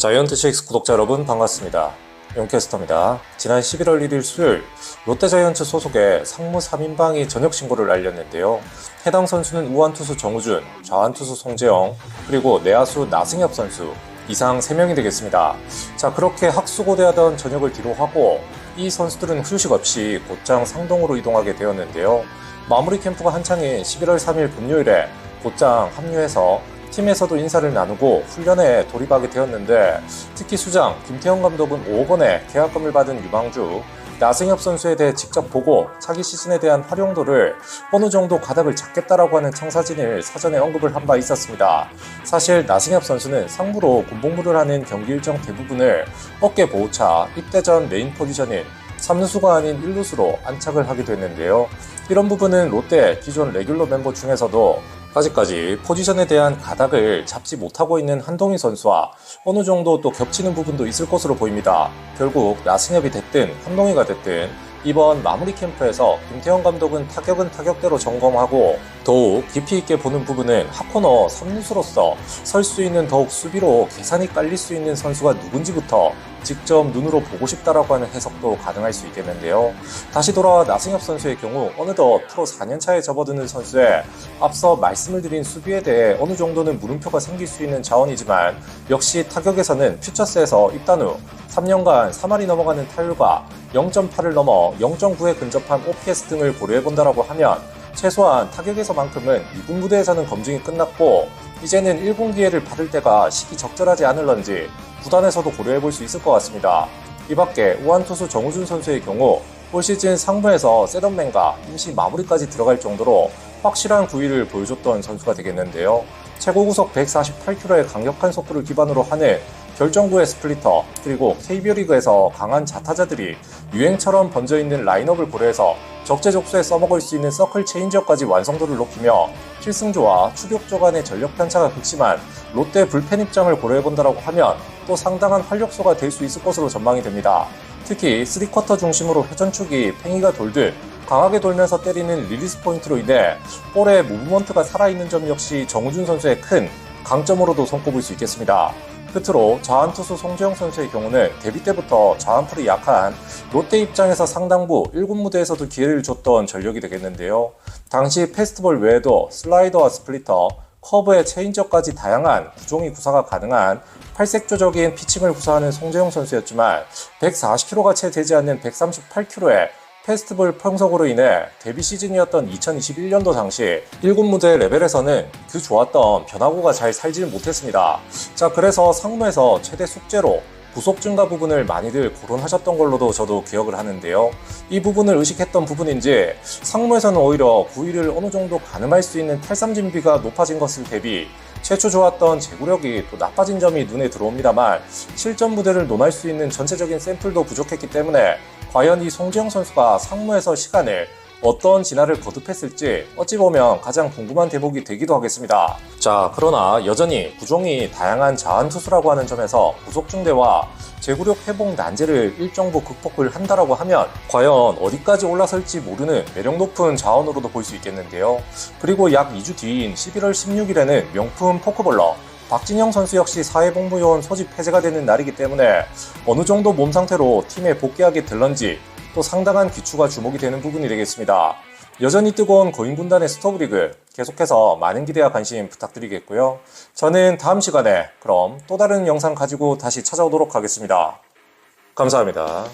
자이언트 셰익스 구독자 여러분 반갑습니다. 용캐스터입니다. 지난 11월 1일 수요일 롯데자이언츠 소속의 상무 3인방이 전역 신고를 날렸는데요. 해당 선수는 우완투수 정우준, 좌완투수 송재영, 그리고 내야수 나승엽 선수 이상 3명이 되겠습니다. 자 그렇게 학수고대하던 전역을 뒤로하고 이 선수들은 휴식 없이 곧장 상동으로 이동하게 되었는데요. 마무리 캠프가 한창인 11월 3일 금요일에 곧장 합류해서 팀에서도 인사를 나누고 훈련에 돌입하게 되었는데 특히 수장 김태형 감독은 5억 원의 계약금을 받은 유망주 나승엽 선수에 대해 직접 보고 차기 시즌에 대한 활용도를 어느 정도 가닥을 잡겠다라고 하는 청사진을 사전에 언급을 한 바 있었습니다. 사실 나승엽 선수는 상무로 군복무를 하는 경기 일정 대부분을 어깨 보호차 입대 전 메인 포지션인 3루수가 아닌 1루수로 안착을 하게 됐는데요. 이런 부분은 롯데 기존 레귤러 멤버 중에서도 아직까지 포지션에 대한 가닥을 잡지 못하고 있는 한동희 선수와 어느 정도 또 겹치는 부분도 있을 것으로 보입니다. 결국 나승엽이 됐든 한동희가 됐든 이번 마무리 캠프에서 김태형 감독은 타격은 타격대로 점검하고 더욱 깊이 있게 보는 부분은 하코너 3루수로서 설 수 있는 더욱 수비로 계산이 깔릴 수 있는 선수가 누군지부터 직접 눈으로 보고 싶다라고 하는 해석도 가능할 수 있겠는데요. 다시 돌아와 나승엽 선수의 경우 어느덧 프로 4년차에 접어드는 선수에 앞서 말씀을 드린 수비에 대해 어느 정도는 물음표가 생길 수 있는 자원이지만 역시 타격에서는 퓨처스에서 입단 후 3년간 3할이 넘어가는 타율과 0.8을 넘어 0.9에 근접한 OPS 등을 고려해본다라고 하면 최소한 타격에서만큼은 2군 무대에서는 검증이 끝났고 이제는 1군 기회를 받을 때가 시기 적절하지 않을런지 구단에서도 고려해 볼 수 있을 것 같습니다. 이 밖에 우한 투수 정우준 선수의 경우 올 시즌 상무에서 세던맨과 임시 마무리까지 들어갈 정도로 확실한 구위를 보여줬던 선수가 되겠는데요. 최고 구속 148km의 강력한 속구를 기반으로 하는 결정구의 스플리터 그리고 KBO 리그에서 강한 자타자들이 유행처럼 번져 있는 라인업을 고려해서 적재적소에 써먹을 수 있는 서클 체인지업까지 완성도를 높이며 필승조와 추격조 간의 전력 편차가 극심한 롯데 불펜 입장을 고려해본다라고 하면 또 상당한 활력소가 될 수 있을 것으로 전망이 됩니다. 특히 3쿼터 중심으로 회전축이 팽이가 돌듯 강하게 돌면서 때리는 리리스 포인트로 인해 볼의 무브먼트가 살아있는 점 역시 정우준 선수의 큰 강점으로도 손꼽을 수 있겠습니다. 끝으로 좌완투수 송재영 선수의 경우는 데뷔 때부터 좌완풀이 약한 롯데 입장에서 상당부 1군 무대에서도 기회를 줬던 전력이 되겠는데요. 당시 페스티벌 외에도 슬라이더와 스플리터, 커브의 체인지업까지 다양한 구종이 구사가 가능한 팔색조적인 피칭을 구사하는 송재용 선수였지만 140km가 채 되지 않는 138km의 페스티벌 평석으로 인해 데뷔 시즌이었던 2021년도 당시 1군 무대 레벨에서는 그 좋았던 변화구가 잘 살지를 못했습니다. 자, 그래서 상무에서 최대 숙제로 부속 증가 부분을 많이들 거론하셨던 걸로도 저도 기억을 하는데요. 이 부분을 의식했던 부분인지 상무에서는 오히려 구위를 어느 정도 가늠할 수 있는 탈삼 진비가 높아진 것을 대비 최초 좋았던 제구력이 또 나빠진 점이 눈에 들어옵니다만 실전 무대를 논할 수 있는 전체적인 샘플도 부족했기 때문에 과연 이 송지영 선수가 상무에서 시간을 어떤 진화를 거듭했을지 어찌 보면 가장 궁금한 대목이 되기도 하겠습니다. 자, 그러나 여전히 구종이 다양한 자한투수라고 하는 점에서 구속중대와 제구력 회복 난제를 일정부 극복을 한다라고 하면 과연 어디까지 올라설지 모르는 매력 높은 자원으로도 볼 수 있겠는데요. 그리고 약 2주 뒤인 11월 16일에는 명품 포크볼러 박진영 선수 역시 사회복무요원 소집 해제가 되는 날이기 때문에 어느 정도 몸 상태로 팀에 복귀하게 될런지 또 상당한 기추가 주목이 되는 부분이 되겠습니다. 여전히 뜨거운 거인군단의 스토브리그 계속해서 많은 기대와 관심 부탁드리겠고요. 저는 다음 시간에 그럼 또 다른 영상 가지고 다시 찾아오도록 하겠습니다. 감사합니다.